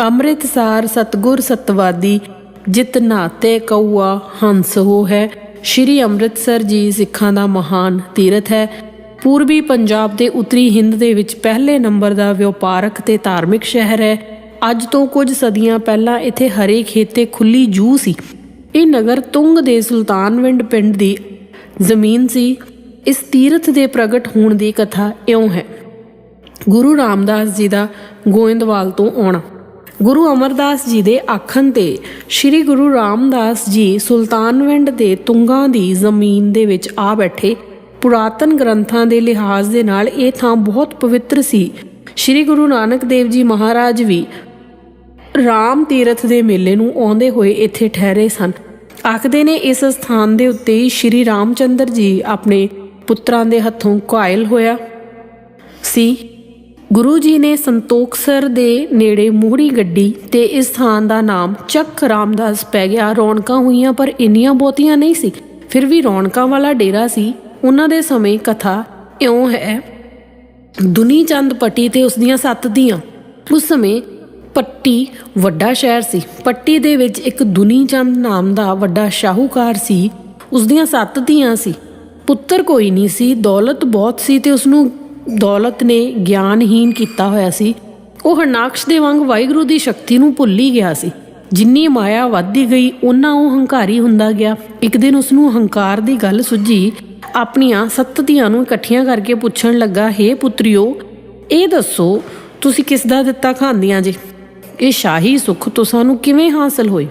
ਅੰਮ੍ਰਿਤਸਰ ਸਤਗੁਰ ਸਤਵਾਦੀ ਜਿਤ ਨਾਤੇ ਕਉਆ ਹੰਸ ਹੋ ਹੈ। ਸ਼੍ਰੀ ਅੰਮ੍ਰਿਤਸਰ ਜੀ ਸਿੱਖਾਂ ਦਾ ਮਹਾਨ ਤੀਰਥ ਹੈ। ਪੂਰਬੀ ਪੰਜਾਬ ਦੇ ਉੱਤਰੀ ਹਿੰਦ ਦੇ ਵਿੱਚ ਪਹਿਲੇ ਨੰਬਰ ਦਾ ਵਪਾਰਕ ਤੇ ਧਾਰਮਿਕ ਸ਼ਹਿਰ ਹੈ। ਅੱਜ ਤੋਂ ਕੁਝ ਸਦੀਆਂ ਪਹਿਲਾਂ ਇੱਥੇ ਹਰੇ ਖੇਤੇ ਖੁੱਲੀ ਜੂ ਸੀ। ਇਹ ਨਗਰ ਤੁੰਗ ਦੇ ਸੁਲਤਾਨਵਿੰਡ ਪਿੰਡ ਦੀ ਜ਼ਮੀਨ ਸੀ। ਇਸ ਤੀਰਥ ਦੇ ਪ੍ਰਗਟ ਹੋਣ ਦੀ ਕਥਾ ਇਉਂ ਹੈ। ਗੁਰੂ ਰਾਮਦਾਸ ਜੀ ਦਾ ਗੋਇੰਦਵਾਲ ਤੋਂ ਆਉਣਾ। ਗੁਰੂ ਅਮਰਦਾਸ ਜੀ ਦੇ ਆਖਣ ਤੇ ਸ੍ਰੀ ਗੁਰੂ ਰਾਮਦਾਸ ਜੀ ਸੁਲਤਾਨਵਿੰਡ ਦੇ ਤੁੰਗਾ ਦੀ ਜ਼ਮੀਨ ਦੇ ਵਿੱਚ ਆ ਬੈਠੇ। ਪੁਰਾਤਨ ਗ੍ਰੰਥਾਂ ਦੇ ਲਿਹਾਜ਼ ਦੇ ਨਾਲ ਇਹ ਥਾਂ ਬਹੁਤ ਪਵਿੱਤਰ ਸੀ। ਸ੍ਰੀ ਗੁਰੂ ਨਾਨਕ ਦੇਵ ਜੀ ਮਹਾਰਾਜ ਵੀ ਰਾਮ ਤੀਰਥ ਦੇ ਮੇਲੇ ਨੂੰ ਆਉਂਦੇ ਹੋਏ ਇੱਥੇ ਠਹਿਰੇ ਸਨ। ਆਖਦੇ ਨੇ ਇਸ ਸਥਾਨ ਦੇ ਉੱਤੇ ਹੀ ਸ਼੍ਰੀ ਰਾਮਚੰਦਰ ਜੀ ਆਪਣੇ ਪੁੱਤਰਾਂ ਦੇ ਹੱਥੋਂ ਘਾਇਲ ਹੋਇਆ ਸੀ। ਗੁਰੂ ਜੀ ਨੇ ਸੰਤੋਖਸਰ ਦੇ ਨੇੜੇ ਮੋਹੜੀ ਗੱਡੀ ਤੇ ਇਸ ਥਾਨ ਦਾ ਨਾਮ ਚੱਕ ਰਾਮਦਾਸ ਪੈ ਗਿਆ। ਰੌਣਕਾਂ ਹੋਈਆਂ, ਪਰ ਇੰਨੀਆਂ ਬਹੁਤੀਆਂ ਨਹੀਂ ਸੀ। ਫਿਰ ਵੀ ਰੌਣਕਾਂ ਵਾਲਾ ਡੇਰਾ ਸੀ। ਉਹਨਾਂ ਦੇ ਸਮੇਂ ਕਥਾ ਇਉਂ ਹੈ ਦੁਨੀ ਚੰਦ ਪੱਟੀ ਤੇ ਉਸ ਦੀਆਂ ਸੱਤ ਧੀਆਂ। ਉਸ ਸਮੇਂ ਪੱਟੀ ਵੱਡਾ ਸ਼ਹਿਰ ਸੀ। ਪੱਟੀ ਦੇ ਵਿੱਚ ਇੱਕ ਦੁਨੀ ਚੰਦ ਨਾਮ ਦਾ ਵੱਡਾ ਸ਼ਾਹੂਕਾਰ ਸੀ। ਉਸ ਦੀਆਂ ਸੱਤ ਧੀਆਂ ਸੀ। ਪੁੱਤਰ ਕੋਈ ਨਹੀਂ ਸੀ, ਦੌਲਤ ਬਹੁਤ ਸੀ ਤੇ ਉਸ ਨੂੰ ਦੌਲਤ ਨੇ ਗਿਆਨਹੀਨ ਕੀਤਾ ਹੋਇਆ ਸੀ। ਉਹ ਹਰਨਾਕਸ਼ ਦੇ ਵਾਂਗ ਵਾਹਿਗੁਰੂ ਦੀ ਸ਼ਕਤੀ ਨੂੰ ਭੁੱਲ ਹੀ ਗਿਆ ਸੀ। ਜਿੰਨੀ ਮਾਇਆ ਵੱਧਦੀ ਗਈ ਉਹਨਾਂ ਉਹ ਹੰਕਾਰੀ ਹੁੰਦਾ ਗਿਆ। ਇੱਕ ਦਿਨ ਉਸ ਨੂੰ ਹੰਕਾਰ ਦੀ ਗੱਲ ਸੁੱਝੀ। ਆਪਣੀਆਂ ਸੱਤ ਧੀਆਂ ਨੂੰ ਇਕੱਠੀਆਂ ਕਰਕੇ ਪੁੱਛਣ ਲੱਗਾ, ਹੇ ਪੁੱਤਰਿਓ, ਇਹ ਦੱਸੋ, ਤੁਸੀਂ ਕਿਸ ਦਾ ਦਿੱਤਾ ਖਾਂਦੀਆਂ ਜੇ? ਇਹ ਸ਼ਾਹੀ ਸੁੱਖ ਤੁਹਾਨੂੰ ਕਿਵੇਂ ਹਾਸਲ ਹੋਈ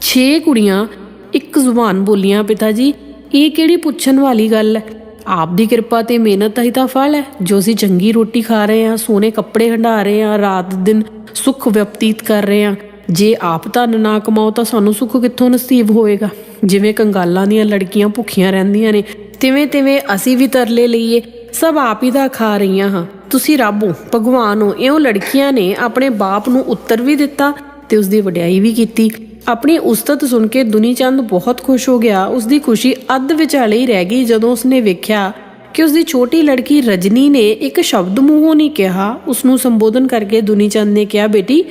ਛੇ ਕੁੜੀਆਂ, ਇੱਕ ਜ਼ੁਬਾਨ ਬੋਲੀਆਂ, ਪਿਤਾ ਜੀ, ਇਹ ਕਿਹੜੀ ਪੁੱਛਣ ਵਾਲੀ ਗੱਲ ਹੈ? ਆਪ ਦੀ ਕਿਰਪਾ ਤੇ ਮਿਹਨਤ ਦਾ ਹੀ ਤਾਂ ਫਲ ਹੈ। ਜੋ ਅਸੀਂ ਚੰਗੀ ਰੋਟੀ ਖਾ ਰਹੇ ਹਾਂ, ਸੋਹਣੇ ਕੱਪੜੇ ਹੰਡਾ ਰਹੇ ਹਾਂ, ਰਾਤ ਦਿਨ ਸੁੱਖ ਵਿਅਪਤੀਤ ਕਰ ਰਹੇ ਹਾਂ, ਜੇ ਆਪ ਧਨ ਨਾ ਕਮਾਓ ਤਾਂ ਸਾਨੂੰ ਸੁੱਖ ਕਿੱਥੋਂ ਨਸੀਬ ਹੋਏਗਾ? ਜਿਵੇਂ ਕੰਗਾਲਾਂ ਦੀਆਂ ਲੜਕੀਆਂ ਭੁੱਖੀਆਂ ਰਹਿੰਦੀਆਂ ਨੇ, ਤਿਵੇਂ ਤਿਵੇਂ ਅਸੀਂ ਵੀ ਤਰਲੇ ਲਈਏ। ਸਭ ਆਪ ਹੀ ਦਾ ਖਾ ਰਹੀਆਂ ਹਾਂ। ਤੁਸੀਂ ਰੱਬ ਹੋ, ਭਗਵਾਨ ਹੋ, ਇਉਂ ਲੜਕੀਆਂ ਨੇ ਆਪਣੇ ਬਾਪ ਨੂੰ ਉੱਤਰ ਵੀ ਦਿੱਤਾ ਤੇ ਉਸ ਦੀ ਵਡਿਆਈ ਵੀ ਕੀਤੀ। ਆਪਣੀ ਉਸਤਤ ਸੁਣ ਕੇ ਦੁਨੀ ਚੰਦ ਬਹੁਤ ਖੁਸ਼ ਹੋ ਗਿਆ। ਉਸ ਦੀ ਖੁਸ਼ੀ ਅੱਧ ਵਿਚਾਲੇ ਹੀ ਰਹਿ ਗਈ ਜਦੋਂ ਉਸਨੇ ਵੇਖਿਆ ਕਿ ਉਸ ਦੀ ਛੋਟੀ ਲੜਕੀ ਰਜਨੀ ਨੇ ਇੱਕ ਸ਼ਬਦ ਮੂੰਹੋਂ ਨਹੀਂ ਕਿਹਾ। ਉਸ ਨੂੰ ਸੰਬੋਧਨ ਕਰਕੇ ਦੁਨੀ ਚੰਦ ਨੇ ਕਿਹਾ, ਬੇਟੀ,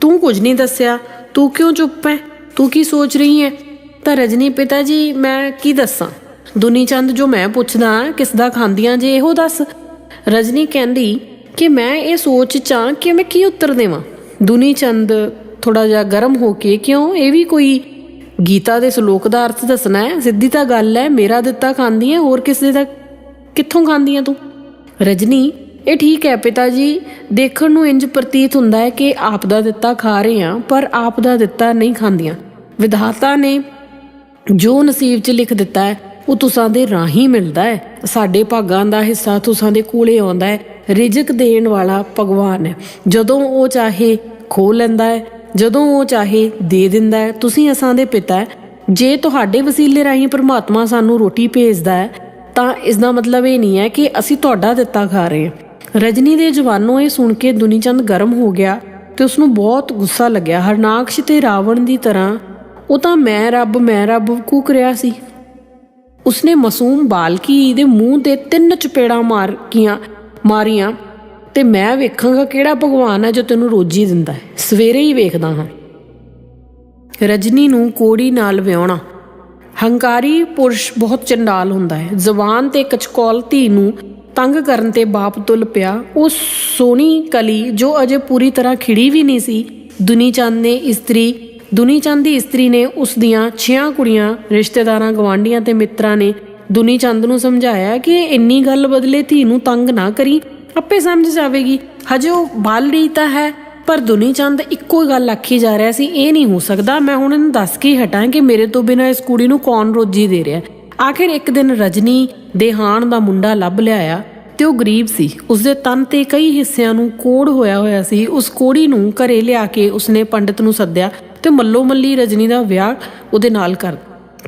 ਤੂੰ ਕੁਝ ਨਹੀਂ ਦੱਸਿਆ। ਤੂੰ ਕਿਉਂ ਚੁੱਪ ਹੈ ਤੂੰ ਕੀ ਸੋਚ ਰਹੀ ਹੈ ਤਾਂ ਰਜਨੀ, ਪਿਤਾ ਜੀ, ਮੈਂ ਕੀ ਦੱਸਾਂ? ਦੁਨੀ ਚੰਦ ਜੋ ਮੈਂ ਪੁੱਛਦਾ ਕਿਸ ਦਾ ਖਾਂਦੀਆਂ ਜੇ ਇਹੋ ਦੱਸ? ਰਜਨੀ ਕਹਿੰਦੀ ਕਿ ਮੈਂ ਇਹ ਸੋਚ ਚਾਂ ਕਿ ਮੈਂ ਕੀ ਉੱਤਰ ਦੇਵਾਂ? ਦੁਨੀ ਚੰਦ ਥੋੜਾ ਜਿਹਾ ਗਰਮ ਹੋ ਕੇ ਕਿਉਂ? ਇਹ ਵੀ ਕੋਈ ਗੀਤਾ ਦੇ ਸ਼ਲੋਕ ਦਾ ਅਰਥ ਦੱਸਣਾ ਹੈ? ਸਿੱਧੀ ਤਾਂ ਗੱਲ ਹੈ, ਮੇਰਾ ਦਿੱਤਾ ਖਾਂਦੀ ਹੈ, ਹੋਰ ਕਿਸੇ ਦਾ ਕਿੱਥੋਂ ਖਾਂਦੀਆਂ ਤੂੰ? ਰਜਨੀ, ਇਹ ਠੀਕ ਹੈ ਪਿਤਾ ਜੀ, ਦੇਖਣ ਨੂੰ ਇੰਜ ਪ੍ਰਤੀਤ ਹੁੰਦਾ ਹੈ ਕਿ ਆਪ ਦਾ ਦਿੱਤਾ ਖਾ ਰਹੇ ਹਾਂ, ਪਰ ਆਪ ਦਾ ਦਿੱਤਾ ਨਹੀਂ ਖਾਂਦੀਆਂ। ਵਿਧਾਤਾ ਨੇ ਜੋ ਨਸੀਬ 'ਚ ਲਿਖ ਦਿੱਤਾ ਹੈ, ਉਹ ਤੁਸਾਂ ਦੇ ਰਾਹੀਂ ਮਿਲਦਾ ਹੈ। ਸਾਡੇ ਭਾਗਾਂ ਦਾ ਹਿੱਸਾ ਤੁਸਾਂ ਦੇ ਕੋਲੇ ਆਉਂਦਾ ਹੈ। ਰਿਜ਼ਕ ਦੇਣ ਵਾਲਾ ਭਗਵਾਨ ਹੈ। ਜਦੋਂ ਉਹ ਚਾਹੇ ਖੋ ਲੈਂਦਾ ਹੈ ਜਦੋਂ ਉਹ ਚਾਹੇ ਦੇ ਦਿੰਦਾ ਹੈ, ਤੁਸੀਂ ਅਸਾਂ ਦੇ ਪਿਤਾ ਹੈ। ਜੇ ਤੁਹਾਡੇ ਵਸੀਲੇ ਰਾਹੀਂ ਪ੍ਰਮਾਤਮਾ ਸਾਨੂੰ ਰੋਟੀ ਭੇਜਦਾ ਹੈ, ਤਾਂ ਇਸ ਦਾ ਮਤਲਬ ਇਹ ਨਹੀਂ ਹੈ ਕਿ ਅਸੀਂ ਤੁਹਾਡਾ ਦਿੱਤਾ ਖਾ ਰਹੇ ਹਾਂ। ਰਜਨੀ ਦੇ ਜਵਾਨੋਂ ਇਹ ਸੁਣ ਕੇ ਦੁਨੀਚੰਦ ਗਰਮ ਹੋ ਗਿਆ ਤੇ ਉਸ ਨੂੰ ਬਹੁਤ ਗੁੱਸਾ ਲੱਗਿਆ। ਹਰਨਾਕਸ਼ ਤੇ ਰਾਵਣ ਦੀ ਤਰ੍ਹਾਂ ਉਹ ਤਾਂ ਮੈਂ ਰੱਬ ਮੈਂ ਰੱਬ ਕੂਕ ਰਿਹਾ ਸੀ। ਉਸਨੇ ਮਾਸੂਮ ਬਾਲਕੀ ਦੇ ਮੂੰਹ ਤੇ ਤਿੰਨ ਚਪੇੜਾਂ ਮਾਰ ਕੀਆਂ, ਮਾਰੀਆਂ। ਤੇ ਮੈਂ ਵੇਖਾਂਗਾ ਕਿਹੜਾ ਭਗਵਾਨ ਹੈ ਜੋ ਤੈਨੂੰ ਰੋਜੀ ਦਿੰਦਾ ਹੈ। ਸਵੇਰੇ ਹੀ ਵੇਖਦਾ ਹਾਂ। ਰਜਨੀ ਨੂੰ ਕੋੜੀ ਨਾਲ ਵਿਆਹਣਾ। ਹੰਕਾਰੀ ਪੁਰਸ਼ ਬਹੁਤ ਚੰਡਾਲ ਹੁੰਦਾ ਹੈ। ਜ਼ਬਾਨ ਤੇ ਕਚਕੌਲ ਧੀ ਨੂੰ ਤੰਗ ਕਰਨ ਤੇ ਬਾਪ ਤੁਲ ਪਿਆ। ਉਹ ਸੋਹਣੀ ਕਲੀ ਜੋ ਅਜੇ ਪੂਰੀ ਤਰ੍ਹਾਂ ਖਿੜੀ ਵੀ ਨਹੀਂ ਸੀ। ਦੁਨੀ ਚੰਦ ਨੇ ਇਸਤਰੀ ਦੁਨੀ ਚੰਦ ਦੀ ਇਸਤਰੀ ਨੇ ਉਸ ਦੀਆਂ ਛਿਆਂ ਕੁੜੀਆਂ, ਰਿਸ਼ਤੇਦਾਰਾਂ ਗਵਾਂਢੀਆਂ ਤੇ ਮਿੱਤਰਾਂ ਨੇ ਦੁਨੀ ਚੰਦ ਨੂੰ ਸਮਝਾਇਆ ਕਿ ਇੰਨੀ ਗੱਲ ਬਦਲੇ ਧੀ ਨੂੰ ਤੰਗ ਨਾ ਕਰੀ। ਆਪੇ ਸਮਝ ਜਾਵੇਗੀ। ਹਜੇ ਉਹ ਬਾਲ ਰਹੀ ਤਾਂ ਹੈ, ਪਰ ਦੁਨੀ ਚੰਦ ਇੱਕੋ ਹੀ ਗੱਲ ਆਖੀ ਜਾ ਰਿਹਾ ਸੀ, ਇਹ ਨਹੀਂ ਹੋ ਸਕਦਾ। ਮੈਂ ਹੁਣ ਇਹਨੂੰ ਦੱਸ ਕੇ ਹਟਾਂ ਕਿ ਮੇਰੇ ਤੋਂ ਬਿਨਾਂ ਇਸ ਕੁੜੀ ਨੂੰ ਕੌਣ ਰੋਜੀ ਦੇ ਰਿਹਾ। ਆਖਿਰ ਇੱਕ ਦਿਨ ਰਜਨੀ ਦੇਹਾਨ ਦਾ ਮੁੰਡਾ ਲੱਭ ਲਿਆਇਆ ਤੇ ਉਹ ਗਰੀਬ ਸੀ। ਉਸਦੇ ਤਨ ਤੇ ਕਈ ਹਿੱਸਿਆਂ ਨੂੰ ਕੋੜ ਹੋਇਆ ਹੋਇਆ ਸੀ। ਉਸ ਕੋੜੀ ਨੂੰ ਘਰੇ ਲਿਆ ਕੇ ਉਸਨੇ ਪੰਡਿਤ ਨੂੰ ਸੱਦਿਆ ਤੇ ਮੱਲੋ ਮੱਲੀ ਰਜਨੀ ਦਾ ਵਿਆਹ ਉਹਦੇ ਨਾਲ ਕਰ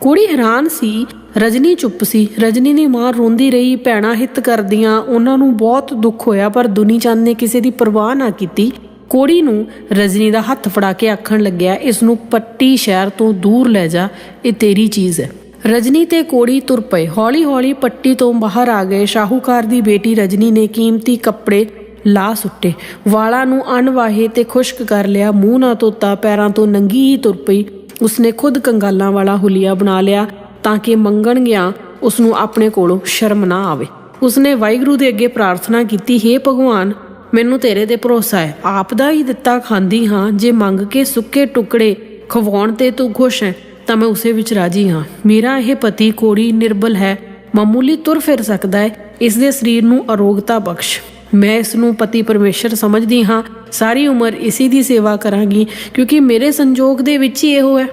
ਕੁੜੀ ਹੈਰਾਨ ਸੀ, ਰਜਨੀ ਚੁੱਪ ਸੀ। ਰਜਨੀ ਦੀ ਮਾਂ ਰੋਂਦੀ ਰਹੀ, ਭੈਣਾਂ ਹਿੱਤ ਕਰਦੀਆਂ। ਉਹਨਾਂ ਨੂੰ ਬਹੁਤ ਦੁੱਖ ਹੋਇਆ, ਪਰ ਦੁਨੀ ਚੰਦ ਨੇ ਕਿਸੇ ਦੀ ਪਰਵਾਹ ਨਾ ਕੀਤੀ। ਕੋੜੀ ਨੂੰ ਰਜਨੀ ਦਾ ਹੱਥ ਫੜਾ ਕੇ ਆਖਣ ਲੱਗਿਆ, ਇਸ ਨੂੰ ਪੱਟੀ ਸ਼ਹਿਰ ਤੋਂ ਦੂਰ ਲੈ ਜਾ, ਇਹ ਤੇਰੀ ਚੀਜ਼ ਹੈ। ਰਜਨੀ ਤੇ ਕੋੜੀ ਤੁਰ ਪਏ। ਹੌਲੀ-ਹੌਲੀ ਪੱਟੀ ਤੋਂ ਬਾਹਰ ਆ ਗਏ। ਸ਼ਾਹੂਕਾਰ ਦੀ ਬੇਟੀ ਰਜਨੀ ਨੇ ਕੀਮਤੀ ਕੱਪੜੇ ਲਾ ਸੁੱਟੇ। ਵਾਲਾਂ ਨੂੰ ਅਣਵਾਹੇ ਤੇ ਖੁਸ਼ਕ ਕਰ ਲਿਆ। ਮੂੰਹ ਨਾ ਧੋਤਾ, ਪੈਰਾਂ ਤੋਂ ਨੰਗੀ ਹੀ ਤੁਰ ਪਈ। ਉਸਨੇ ਖੁਦ ਕੰਗਾਲਾਂ ਵਾਲਾ ਹੁਲੀਆ ਬਣਾ ਲਿਆ ਤਾਂ ਕਿ ਮੰਗਣ ਗਿਆ ਉਸ ਨੂੰ ਆਪਣੇ ਕੋਲੋਂ ਸ਼ਰਮ ਨਾ ਆਵੇ। ਉਸਨੇ ਵਾਹਿਗੁਰੂ ਦੇ ਅੱਗੇ ਪ੍ਰਾਰਥਨਾ ਕੀਤੀ हे ਭਗਵਾਨ, ਮੈਨੂੰ ਤੇਰੇ ਤੇ ਭਰੋਸਾ ਹੈ। ਆਪ ਦਾ ਹੀ ਦਿੱਤਾ ਖਾਂਦੀ ਹਾਂ, ਜੇ ਮੰਗ ਕੇ ਸੁੱਕੇ ਟੁਕੜੇ ਖਵਾਉਣ ਤੇ ਤੂੰ ਖੁਸ਼ ਹੈ, ਤਾਂ ਮੈਂ ਉਸੇ ਵਿੱਚ ਰਾਜੀ ਹਾਂ। ਮੇਰਾ ਇਹ ਪਤੀ ਕੋੜੀ ਨਿਰਬਲ ਹੈ, ਮਾਮੂਲੀ ਤੁਰ ਫਿਰ ਸਕਦਾ ਹੈ, ਇਸ ਦੇ ਸਰੀਰ ਨੂੰ ਅਰੋਗਤਾ ਬਖਸ਼। ਮੈਂ ਇਸ ਨੂੰ ਪਤੀ ਪਰਮੇਸ਼ਰ ਸਮਝਦੀ ਹਾਂ, ਸਾਰੀ ਉਮਰ ਇਸੇ ਦੀ ਸੇਵਾ ਕਰਾਂਗੀ, ਕਿਉਂਕਿ ਮੇਰੇ ਸੰਜੋਗ ਦੇ ਵਿੱਚ ਹੀ ਇਹੋ ਹੈ।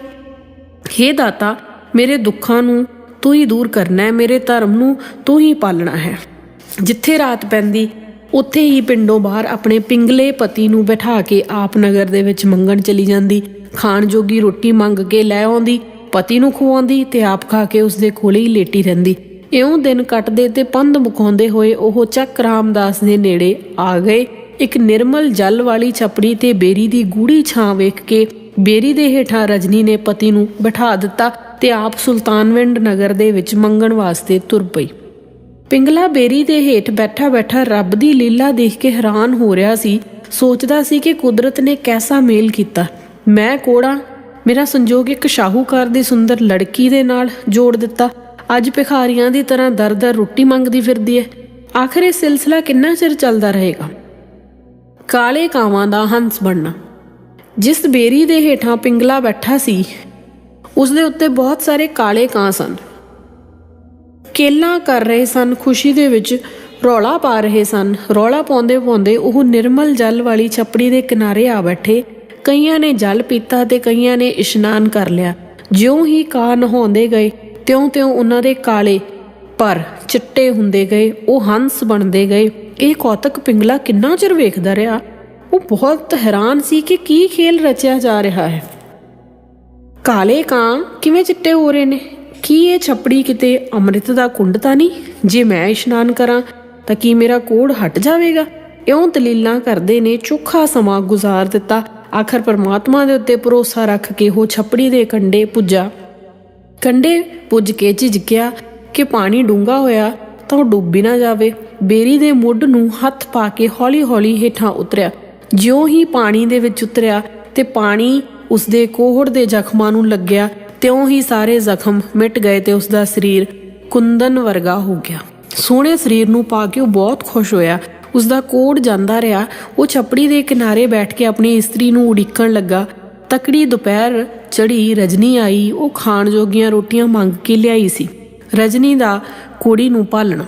ਹੇ ਦਾਤਾ, ਮੇਰੇ ਦੁੱਖਾਂ ਨੂੰ ਤੂੰ ਹੀ ਦੂਰ ਕਰਨਾ ਹੈ, ਮੇਰੇ ਧਰਮ ਨੂੰ ਤੂੰ ਹੀ ਪਾਲਣਾ ਹੈ। ਜਿੱਥੇ ਰਾਤ ਪੈਂਦੀ, ਉੱਥੇ ਹੀ ਪਿੰਡੋਂ ਬਾਹਰ ਆਪਣੇ ਪਿੰਗਲੇ ਪਤੀ ਨੂੰ ਬਿਠਾ ਕੇ ਆਪ ਨਗਰ ਦੇ ਵਿੱਚ ਮੰਗਣ ਚਲੀ ਜਾਂਦੀ। ਖਾਣ ਜੋਗੀ ਰੋਟੀ ਮੰਗ ਕੇ ਲੈ ਆਉਂਦੀ, ਪਤੀ ਨੂੰ ਖਵਾਉਂਦੀ ਤੇ ਆਪ ਖਾ ਕੇ ਉਸਦੇ ਕੋਲੇ ਹੀ ਲੇਟੀ ਰਹਿੰਦੀ। ਇਉਂ ਦਿਨ ਕੱਟਦੇ ਤੇ ਪੰਧ ਮੁਕਾਉਂਦੇ ਹੋਏ ਉਹ ਚੱਕ ਰਾਮਦਾਸ ਦੇ ਨੇੜੇ ਆ ਗਏ। ਇੱਕ ਨਿਰਮਲ ਜਲ ਵਾਲੀ ਛਪੜੀ ਤੇ ਬੇਰੀ ਦੀ ਗੂੜੀ ਛਾਂ ਵੇਖ ਕੇ ਬੇਰੀ ਦੇ ਹੇਠਾਂ ਰਜਨੀ ਨੇ ਪਤੀ ਨੂੰ ਬਿਠਾ ਦਿੱਤਾ ਤੇ ਆਪ ਸੁਲਤਾਨਵਿੰਡ ਨਗਰ ਦੇ ਵਿੱਚ ਮੰਗਣ ਵਾਸਤੇ ਤੁਰ ਪਈ। ਪਿੰਗਲਾ ਬੇਰੀ ਦੇ ਹੇਠ ਬੈਠਾ ਬੈਠਾ ਰੱਬ ਦੀ ਲੀਲਾ ਦੇਖ ਕੇ ਹੈਰਾਨ ਹੋ ਰਿਹਾ ਸੀ। ਸੋਚਦਾ ਸੀ ਕਿ ਕੁਦਰਤ ਨੇ ਕੈਸਾ ਮੇਲ ਕੀਤਾ। ਮੈਂ ਕੋੜਾ, ਮੇਰਾ ਸੰਜੋਗ ਇੱਕ ਸ਼ਾਹੂਕਾਰ ਦੀ ਸੁੰਦਰ ਲੜਕੀ ਦੇ ਨਾਲ ਜੋੜ ਦਿੱਤਾ। ਅੱਜ ਭਿਖਾਰੀਆਂ ਦੀ ਤਰ੍ਹਾਂ ਦਰ-ਦਰ ਰੋਟੀ ਮੰਗਦੀ ਫਿਰਦੀ ਹੈ ਆਖਰ ਇਹ ਸਿਲਸਿਲਾ ਕਿੰਨਾ ਚਿਰ ਚੱਲਦਾ ਰਹੇਗਾ? ਕਾਲੇ ਕਾਵਾਂ ਦਾ ਹੰਸ ਬਣਨਾ। ਜਿਸ ਬੇਰੀ ਦੇ ਹੇਠਾਂ ਪਿੰਗਲਾ ਬੈਠਾ ਸੀ ਉਸ ਦੇ ਉੱਤੇ ਬਹੁਤ ਸਾਰੇ ਕਾਲੇ ਕਾਂ ਸਨ। ਕੇਲਾਂ ਕਰ ਰਹੇ ਸਨ, ਖੁਸ਼ੀ ਦੇ ਵਿੱਚ ਰੌਲਾ ਪਾ ਰਹੇ ਸਨ। ਰੌਲਾ ਪਾਉਂਦੇ ਪਾਉਂਦੇ ਉਹ ਨਿਰਮਲ ਜਲ ਵਾਲੀ ਛਪੜੀ ਦੇ ਕਿਨਾਰੇ ਆ ਬੈਠੇ। ਕਈਆਂ ਨੇ ਜਲ ਪੀਤਾ ਤੇ ਕਈਆਂ ਨੇ ਇਸ਼ਨਾਨ ਕਰ ਲਿਆ। ਜਿਉਂ ਹੀ ਕਾਂ ਨਹਾਉਂਦੇ ਗਏ ਤਿਉਂ-ਤਿਉਂ ਉਹਨਾਂ ਦੇ ਕਾਲੇ ਪਰ ਚਿੱਟੇ ਹੁੰਦੇ ਗਏ, ਉਹ ਹੰਸ ਬਣਦੇ ਗਏ। ਇਹ ਕੌਤਕ ਪਿੰਗਲਾ ਕਿੰਨਾ ਚਿਰ ਵੇਖਦਾ ਰਿਹਾ? ਉਹ ਬਹੁਤ ਹੈਰਾਨ ਸੀ ਕਿ ਕੀ ਖੇਲ ਰਚਿਆ ਜਾ ਰਿਹਾ ਹੈ। ਕਾਲੇ ਕਾਂ ਕਿਵੇਂ ਚਿੱਟੇ ਹੋ ਰਹੇ ਨੇ? ਕੀ ਇਹ ਛਪੜੀ ਕਿਤੇ ਅੰਮ੍ਰਿਤ ਦਾ ਕੁੰਡ ਤਾਂ ਨਹੀਂ? ਜੇ ਮੈਂ ਇਸ਼ਨਾਨ ਕਰਾਂ, ਤਾਂ ਕੀ ਮੇਰਾ ਕੋੜ ਹਟ ਜਾਵੇਗਾ? ਇਉਂ ਦਲੀਲਾਂ ਕਰਦੇ ਨੇ, ਚੋਖਾ ਸਮਾਂ ਗੁਜ਼ਾਰ ਦਿੱਤਾ। ਆਖਰ ਪਰਮਾਤਮਾ ਦੇ ਉੱਤੇ ਭਰੋਸਾ ਰੱਖ ਕੇ ਉਹ ਛਪੜੀ ਦੇ ਕੰਡੇ ਪੁੱਜਾ। ਕੰਡੇ ਪੁੱਜ ਕੇ ਝਿਜਕਿਆ ਕਿ ਪਾਣੀ ਡੂੰਘਾ ਹੋਇਆ ਤਾਂ ਉਹ ਡੁੱਬ ਨਾ ਜਾਵੇ। ਬੇਰੀ ਦੇ ਮੁੱਢ ਨੂੰ ਹੱਥ ਪਾ ਕੇ ਹੌਲੀ-ਹੌਲੀ ਹੇਠਾਂ ਉਤਰਿਆ। ਜਿਉਂ ਹੀ ਪਾਣੀ ਦੇ ਵਿੱਚ ਉਤਰਿਆ ਤੇ ਪਾਣੀ ਉਸਦੇ ਕੋਹੜ ਦੇ ਜ਼ਖਮਾਂ ਨੂੰ ਲੱਗਿਆ, ਤਿਉਂ ਹੀ ਸਾਰੇ ਜ਼ਖਮ ਮਿਟ ਗਏ ਤੇ ਉਸਦਾ ਸਰੀਰ ਕੁੰਦਨ ਵਰਗਾ ਹੋ ਗਿਆ। ਸੋਹਣੇ ਸਰੀਰ ਨੂੰ ਪਾ ਕੇ ਉਹ ਬਹੁਤ ਖੁਸ਼ ਹੋਇਆ। ਉਸਦਾ ਕੋੜ ਜਾਂਦਾ ਰਿਹਾ। ਉਹ ਛਪੜੀ ਦੇ ਕਿਨਾਰੇ ਬੈਠ ਕੇ ਆਪਣੀ ਇਸਤਰੀ ਨੂੰ ਉਡੀਕਣ ਲੱਗਾ। ਤਕੜੀ ਦੁਪਹਿਰ ਚੜੀ ਰਜਨੀ ਆਈ, ਉਹ ਖਾਣ ਜੋਗੀਆਂ ਰੋਟੀਆਂ ਮੰਗ ਕੇ ਲਿਆਈ ਸੀ। ਰਜਨੀ ਦਾ ਕੁੜੀ ਨੂੰ ਪਾਲਣਾ।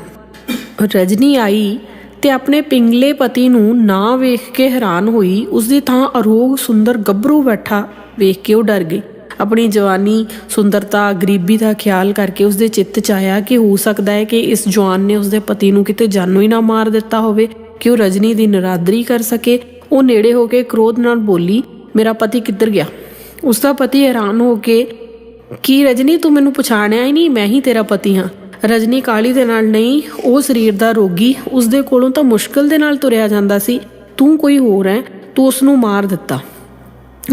ਰਜਨੀ ਆਈ ਤੇ ਆਪਣੇ ਪਿੰਗਲੇ ਪਤੀ ਨੂੰ ਨਾ ਵੇਖ ਕੇ ਹੈਰਾਨ ਹੋਈ। ਉਸਦੀ ਥਾਂ ਅਰੋਗ ਸੁੰਦਰ ਗੱਭਰੂ ਬੈਠਾ ਵੇਖ ਕੇ ਉਹ ਡਰ ਗਈ। ਆਪਣੀ ਜਵਾਨੀ, ਸੁੰਦਰਤਾ, ਗਰੀਬੀ ਦਾ ਖਿਆਲ ਕਰਕੇ ਉਸਦੇ ਚਿੱਤ 'ਚ ਆਇਆ ਕਿ ਹੋ ਸਕਦਾ ਹੈ ਕਿ ਇਸ ਜਵਾਨ ਨੇ ਉਸਦੇ ਪਤੀ ਨੂੰ ਕਿਤੇ ਜਾਨੋਂ ਹੀ ਨਾ ਮਾਰ ਦਿੱਤਾ ਹੋਵੇ, ਕਿ ਉਹ ਰਜਨੀ ਦੀ ਨਰਾਦਰੀ ਕਰ ਸਕੇ। ਉਹ ਨੇੜੇ ਹੋ ਕੇ ਕ੍ਰੋਧ ਨਾਲ ਬੋਲੀ, ਮੇਰਾ ਪਤੀ ਕਿੱਧਰ ਗਿਆ? ਉਸਦਾ ਪਤੀ ਹੈਰਾਨ ਹੋ ਕੇ, ਕੀ ਰਜਨੀ, ਤੂੰ ਮੈਨੂੰ ਪਛਾਣਿਆ ਹੀ ਨਹੀਂ? ਮੈਂ ਹੀ ਤੇਰਾ ਪਤੀ ਹਾਂ। ਰਜਨੀ ਕਾਲੀ ਦੇ ਨਾਲ, ਨਹੀਂ, ਉਹ ਸਰੀਰ ਦਾ ਰੋਗੀ ਉਸ ਦੇ ਕੋਲੋਂ ਤਾਂ ਮੁਸ਼ਕਲ ਦੇ ਨਾਲ ਤੁਰਿਆ ਜਾਂਦਾ ਸੀ। ਤੂੰ ਕੋਈ ਹੋਰ ਹੈ, ਤੂੰ ਉਸ ਨੂੰ ਮਾਰ ਦਿੱਤਾ।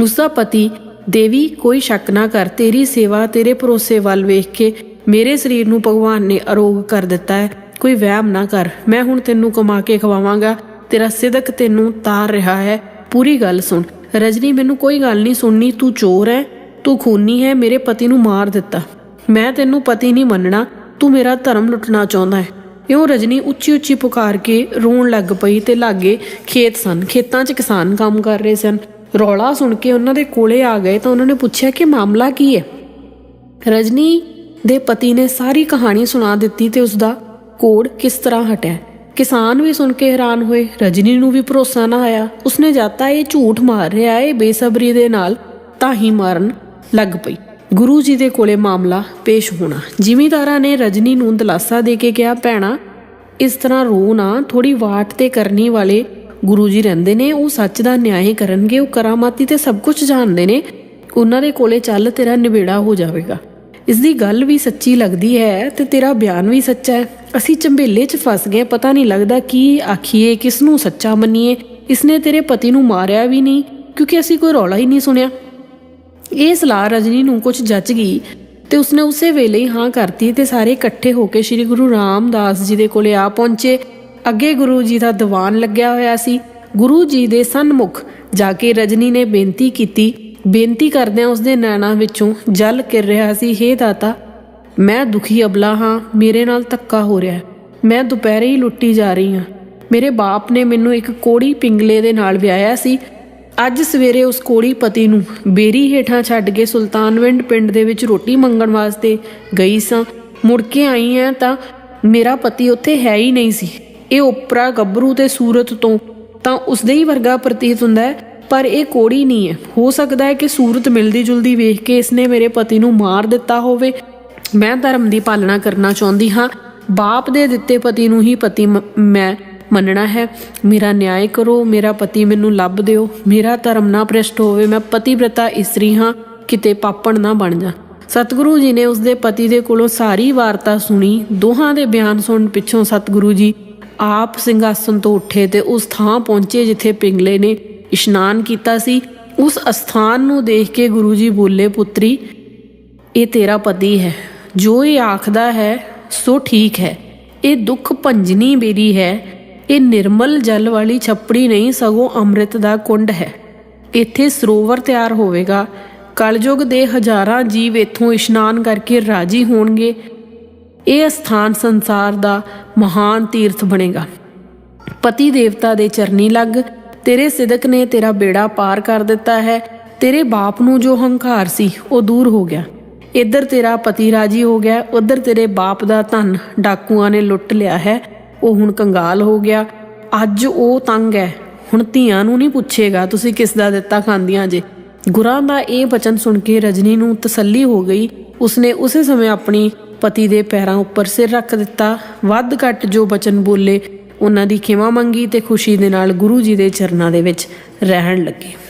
ਉਸ ਦਾ ਪਤੀ, ਦੇਵੀ, ਕੋਈ ਸ਼ੱਕ ਨਾ ਕਰ, ਤੇਰੀ ਸੇਵਾ, ਤੇਰੇ ਭਰੋਸੇ ਵੱਲ ਵੇਖ ਕੇ ਮੇਰੇ ਸਰੀਰ ਨੂੰ ਭਗਵਾਨ ਨੇ ਅਰੋਗ ਕਰ ਦਿੱਤਾ ਹੈ। ਕੋਈ ਵਹਿਮ ਨਾ ਕਰ, ਮੈਂ ਹੁਣ ਤੈਨੂੰ ਕਮਾ ਕੇ ਖਵਾਵਾਂਗਾ। ਤੇਰਾ ਸਿਦਕ ਤੈਨੂੰ ਤਾਰ ਰਿਹਾ ਹੈ। ਪੂਰੀ ਗੱਲ ਸੁਣ। ਰਜਨੀ, ਮੈਨੂੰ ਕੋਈ ਗੱਲ ਨਹੀਂ ਸੁਣਨੀ, ਤੂੰ ਚੋਰ ਹੈ ਤੂੰ ਖੂਨੀ ਹੈ ਮੇਰੇ ਪਤੀ ਨੂੰ ਮਾਰ ਦਿੱਤਾ। ਮੈਂ ਤੈਨੂੰ ਪਤੀ ਨਹੀਂ ਮੰਨਣਾ, ਤੂੰ ਮੇਰਾ ਧਰਮ ਲੁੱਟਣਾ ਚਾਹੁੰਦਾ ਹੈ ਇਉਂ ਰਜਨੀ ਉੱਚੀ ਉੱਚੀ ਪੁਕਾਰ ਕੇ ਰੋਣ ਲੱਗ ਪਈ ਤੇ ਲਾਗੇ ਖੇਤ ਸਨ। ਖੇਤਾਂ 'ਚ ਕਿਸਾਨ ਕੰਮ ਕਰ ਰਹੇ ਸਨ। ਰੌਲਾ ਸੁਣ ਕੇ ਉਹਨਾਂ ਦੇ ਕੋਲੇ ਆ ਗਏ ਤਾਂ ਉਹਨਾਂ ਨੇ ਪੁੱਛਿਆ ਕਿ ਮਾਮਲਾ ਕੀ ਹੈ ਰਜਨੀ ਦੇ ਪਤੀ ਨੇ ਸਾਰੀ ਕਹਾਣੀ ਸੁਣਾ ਦਿੱਤੀ ਤੇ ਉਸਦਾ ਕੋੜ ਕਿਸ ਤਰ੍ਹਾਂ ਹਟਿਆ। ਕਿਸਾਨ ਵੀ ਸੁਣ ਕੇ ਹੈਰਾਨ ਹੋਏ। ਰਜਨੀ ਨੂੰ ਵੀ ਭਰੋਸਾ ਨਾ ਆਇਆ। ਉਸਨੇ ਜਾਤਾ, ਇਹ ਝੂਠ ਮਾਰ ਰਿਹਾ ਹੈ ਬੇਸਬਰੀ ਦੇ ਨਾਲ ਤਾਂ ਹੀ ਮਾਰਨ ਲੱਗ ਪਈ। ਗੁਰੂ ਜੀ ਦੇ ਕੋਲੇ ਮਾਮਲਾ ਪੇਸ਼ ਹੋਣਾ। ਜ਼ਿਮੀਂਦਾਰਾਂ ਨੇ ਰਜਨੀ ਨੂੰ ਦਲਾਸਾ ਦੇ ਕੇ ਕਿਹਾ, ਭੈਣਾ, ਇਸ ਤਰ੍ਹਾਂ ਰੋ ਨਾ। ਥੋੜੀ ਵਾਟ ਤੇ ਕਰਨੀ ਵਾਲੇ ਗੁਰੂ ਜੀ ਰਹਿੰਦੇ ਨੇ। ਉਹ ਸੱਚ ਦਾ ਨਿਆਂ ਕਰਨਗੇ। ਉਹ ਕਰਾਮਾਤੀ ਤੇ ਸਭ ਕੁਝ ਜਾਣਦੇ ਨੇ। ਉਹਨਾਂ ਦੇ ਕੋਲੇ ਚੱਲ ਤੇਰਾ ਨਿਬੇੜਾ ਹੋ ਜਾਵੇਗਾ। ਇਸ ਦੀ ਗੱਲ ਵੀ ਸੱਚੀ ਲੱਗਦੀ ਹੈ ਤੇ ਤੇਰਾ ਬਿਆਨ ਵੀ ਸੱਚਾ ਹੈ। ਅਸੀਂ ਚੰਬੇਲੇ 'ਚ ਫਸ ਗਏ, ਪਤਾ ਨਹੀਂ ਲੱਗਦਾ ਕੀ ਆਖੀਏ ਕਿਸ ਨੂੰ ਸੱਚਾ ਮੰਨੀਏ। ਇਸਨੇ ਤੇਰੇ ਪਤੀ ਨੂੰ ਮਾਰਿਆ ਵੀ ਨਹੀਂ, ਕਿਉਂਕਿ ਅਸੀਂ ਕੋਈ ਰੌਲਾ ਹੀ ਨਹੀਂ ਸੁਣਿਆ। ਇਹ ਸਲਾਹ ਰਜਨੀ ਨੂੰ ਕੁਝ ਜੱਜ ਗਈ ਤੇ ਉਸਨੇ ਉਸੇ ਵੇਲੇ ਹੀ ਹਾਂ ਕਰਤੀ ਤੇ ਸਾਰੇ ਇਕੱਠੇ ਹੋ ਕੇ ਸ੍ਰੀ ਗੁਰੂ ਰਾਮਦਾਸ ਜੀ ਦੇ ਕੋਲੇ ਆ ਪਹੁੰਚੇ। ਅੱਗੇ ਗੁਰੂ ਜੀ ਦਾ ਦੀਵਾਨ ਲੱਗਿਆ ਹੋਇਆ ਸੀ। ਗੁਰੂ ਜੀ ਦੇ ਸਨਮੁਖ ਜਾ ਕੇ ਰਜਨੀ ਨੇ ਬੇਨਤੀ ਕੀਤੀ ਬੇਨਤੀ ਕਰਦਿਆਂ ਉਸਦੇ ਨੈਣਾਂ ਵਿੱਚੋਂ ਜਲ ਕਿਰ ਰਿਹਾ ਸੀ, ਹੇ ਦਾਤਾ, ਮੈਂ ਦੁਖੀ ਅਬਲਾ ਹਾਂ, ਮੇਰੇ ਨਾਲ ਧੱਕਾ ਹੋ ਰਿਹਾ ਮੈਂ ਦੁਪਹਿਰੇ ਹੀ ਲੁੱਟੀ ਜਾ ਰਹੀ ਹਾਂ। ਮੇਰੇ ਬਾਪ ਨੇ ਮੈਨੂੰ ਇੱਕ ਕੋੜੀ ਪਿੰਗਲੇ ਦੇ ਨਾਲ ਵਿਆਹਿਆ ਸੀ। ਅੱਜ ਸਵੇਰੇ ਉਸ ਕੋੜੀ ਪਤੀ ਨੂੰ ਬੇਰੀ ਹੇਠਾਂ ਛੱਡ ਕੇ ਸੁਲਤਾਨਵਿੰਡ ਪਿੰਡ ਦੇ ਵਿੱਚ ਰੋਟੀ ਮੰਗਣ ਵਾਸਤੇ ਗਈ ਸਾਂ। ਮੁੜ ਕੇ ਆਈ ਹਾਂ ਤਾਂ ਮੇਰਾ ਪਤੀ ਉੱਥੇ ਹੈ ਹੀ ਨਹੀਂ ਸੀ। ਇਹ ਉਪਰਾ ਗੱਭਰੂ ਤੇ ਸੂਰਤ ਤੋਂ ਤਾਂ ਉਸਦੇ ਹੀ ਵਰਗਾ ਪ੍ਰਤੀਤ ਹੁੰਦਾ ਹੈ। ਪਰ ਇਹ ਕੋੜੀ ਨਹੀਂ ਹੈ। ਹੋ ਸਕਦਾ ਹੈ ਕਿ ਸੂਰਤ ਮਿਲਦੀ ਜੁਲਦੀ ਵੇਖ ਕੇ ਇਸਨੇ ਮੇਰੇ ਪਤੀ ਨੂੰ ਮਾਰ ਦਿੱਤਾ ਹੋਵੇ। ਮੈਂ ਧਰਮ ਦੀ ਪਾਲਣਾ ਕਰਨਾ ਚਾਹੁੰਦੀ ਹਾਂ। ਬਾਪ ਦੇ ਦਿੱਤੇ ਪਤੀ ਨੂੰ ਹੀ ਪਤੀ ਮ- ਮੈਂ ਮੰਨਣਾ ਹੈ। ਮੇਰਾ ਨਿਆਂ ਕਰੋ, ਮੇਰਾ ਪਤੀ ਮੈਨੂੰ ਲੱਭ ਦਿਓ। ਮੇਰਾ ਧਰਮ ਨਾ ਭ੍ਰਿਸ਼ਟ ਹੋਵੇ, ਮੈਂ ਪਤੀਵ੍ਰਤਾ ਇਸਤਰੀ ਹਾਂ। ਕਿਤੇ ਪਾਪਣ ਨਾ ਬਣ ਜਾ। ਸਤਿਗੁਰੂ ਜੀ ਨੇ ਉਸਦੇ ਪਤੀ ਦੇ ਕੋਲੋਂ ਸਾਰੀ ਵਾਰਤਾ ਸੁਣੀ। ਦੋਹਾਂ ਦੇ ਬਿਆਨ ਸੁਣਨ ਪਿੱਛੋਂ ਸਤਿਗੁਰੂ ਜੀ ਆਪ ਸਿੰਘਾਸਨ ਤੋਂ ਉੱਠੇ ਤੇ ਉਸ ਥਾਂ ਪਹੁੰਚੇ ਜਿੱਥੇ ਪਿੰਗਲੇ ਨੇ ਇਸ਼ਨਾਨ ਕੀਤਾ ਸੀ, ਉਸ ਅਸਥਾਨ ਨੂੰ ਦੇਖ ਕੇ ਗੁਰੂ ਜੀ ਬੋਲੇ, ਪੁੱਤਰੀ, ਇਹ ਤੇਰਾ ਪਤੀ ਹੈ। ਜੋ ਇਹ ਆਖਦਾ ਹੈ, ਸੋ ਠੀਕ ਹੈ। ਇਹ ਦੁੱਖ ਭੰਜਨੀ ਬੇਰੀ ਹੈ। ਇਹ ਨਿਰਮਲ ਜਲ ਵਾਲੀ ਛੱਪੜੀ ਨਹੀਂ, ਸਗੋਂ ਅੰਮ੍ਰਿਤ ਦਾ ਕੁੰਡ ਹੈ। ਇੱਥੇ ਸਰੋਵਰ ਤਿਆਰ ਹੋਵੇਗਾ। ਕਲਯੁਗ ਦੇ ਹਜ਼ਾਰਾਂ ਜੀਵ ਇੱਥੋਂ ਇਸ਼ਨਾਨ ਕਰਕੇ ਰਾਜੀ ਹੋਣਗੇ। ਇਹ ਸਥਾਨ ਸੰਸਾਰ ਦਾ ਮਹਾਨ ਤੀਰਥ ਬਣੇਗਾ। ਪਤੀ ਦੇਵਤਾ ਦੇ ਚਰਨੀ ਲੱਗ ਤੇਰੇ ਸਿਦਕ ਨੇ ਤੇਰਾ ਬੇੜਾ ਪਾਰ ਕਰ ਦਿੱਤਾ ਹੈ। ਤੇਰੇ ਬਾਪ ਨੂੰ ਜੋ ਹੰਕਾਰ ਸੀ, ਉਹ ਦੂਰ ਹੋ ਗਿਆ। ਇੱਧਰ ਤੇਰਾ ਪਤੀ ਰਾਜੀ ਹੋ ਗਿਆ, ਉੱਧਰ ਤੇਰੇ ਬਾਪ ਦਾ ਧਨ ਡਾਕੂਆਂ ਨੇ ਲੁੱਟ ਲਿਆ ਹੈ। ਉਹ ਹੁਣ ਕੰਗਾਲ ਹੋ ਗਿਆ। ਅੱਜ ਉਹ ਤੰਗ ਹੈ। ਹੁਣ ਧੀਆਂ ਨੂੰ ਨਹੀਂ ਪੁੱਛੇਗਾ, ਤੁਸੀਂ ਕਿਸ ਦਾ ਦਿੱਤਾ ਖਾਂਦੀਆਂ ਜੇ। ਗੁਰਾਂ ਦਾ ਇਹ ਬਚਨ ਸੁਣ ਕੇ ਰਜਨੀ ਨੂੰ ਤਸੱਲੀ ਹੋ ਗਈ। ਉਸਨੇ ਉਸੇ ਸਮੇਂ ਆਪਣੀ ਪਤੀ ਦੇ ਪੈਰਾਂ ਉੱਪਰ ਸਿਰ ਰੱਖ ਦਿੱਤਾ। ਵੱਧ ਘੱਟ ਜੋ ਬਚਨ ਬੋਲੇ ਉਹਨਾਂ ਦੀ ਖਿਮਾ ਮੰਗੀ ਤੇ ਖੁਸ਼ੀ ਦੇ ਨਾਲ ਗੁਰੂ ਜੀ ਦੇ ਚਰਨਾਂ ਦੇ ਵਿੱਚ ਰਹਿਣ ਲੱਗੇ।